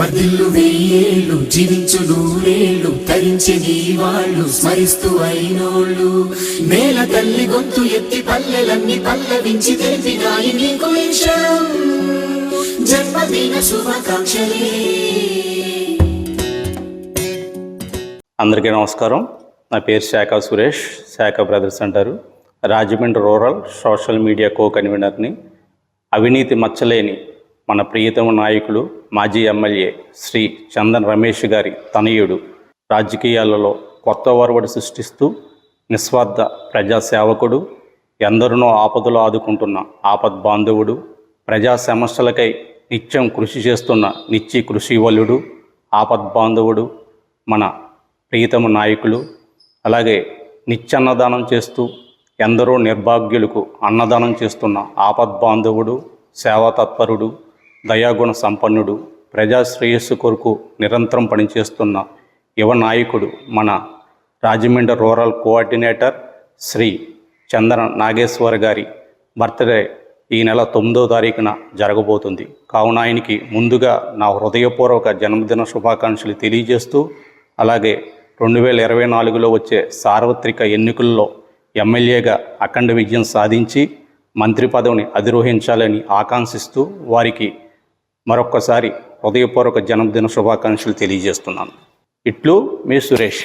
వర్ధిల్లు వెయ్యేళ్ళు జీవించు నూరేళ్ళు తరించే నీ వాళ్ళు స్మరిస్తూ అయినోళ్ళు. నేల తల్లి గొంతు ఎత్తి పల్లెలన్నీ పల్లవించి తెలిపినాయి నీకు ఈ జన్మదిన శుభాకాంక్షలే. అందరికీ నమస్కారం. నా పేరు శాఖ సురేష్ శాఖ బ్రదర్స్ అంటారు. Rajahmundry rural social media co కన్వీనర్ని అవినీతి మచ్చలేని మన ప్రియతమ నాయకులు మాజీ ఎమ్మెల్యే శ్రీ చందన్ రమేష్ గారి తనయుడు రాజకీయాలలో కొత్త ఒరవడి సృష్టిస్తూ నిస్వార్థ ప్రజాసేవకుడు ఎందరినో ఆపదలు ఆదుకుంటున్న ఆపద్ బాంధవుడు ప్రజా సమస్యలకై నిత్యం కృషి చేస్తున్న నిత్య కృషివలుడు ఆపద్ బాంధవుడు మన ప్రియతమ నాయకులు. అలాగే నిత్యాన్నదానం చేస్తూ ఎందరో నిర్భాగ్యులకు అన్నదానం చేస్తున్న ఆపద్బాంధవుడు సేవా తత్పరుడు దయాగుణ సంపన్నుడు ప్రజాశ్రేయస్సు కొరకు నిరంతరం పనిచేస్తున్న యువ నాయకుడు మన రాజమండ్రి రూరల్ కోఆర్డినేటర్ శ్రీ చంద్ర నాగేశ్వర్ గారి బర్త్డే ఈ నెల తొమ్మిదో తారీఖున జరగబోతుంది. కావున ఆయనకి ముందుగా నా హృదయపూర్వక జన్మదిన శుభాకాంక్షలు తెలియజేస్తూ అలాగే రెండు వేల ఇరవై నాలుగులో వచ్చే సార్వత్రిక ఎన్నికల్లో ఎమ్మెల్యేగా అఖండ విజయం సాధించి మంత్రి పదవిని అధిరోహించాలని ఆకాంక్షిస్తూ వారికి మరొక్కసారి హృదయపూర్వక జన్మదిన శుభాకాంక్షలు తెలియజేస్తున్నాను. ఇట్లు మీ సురేష్.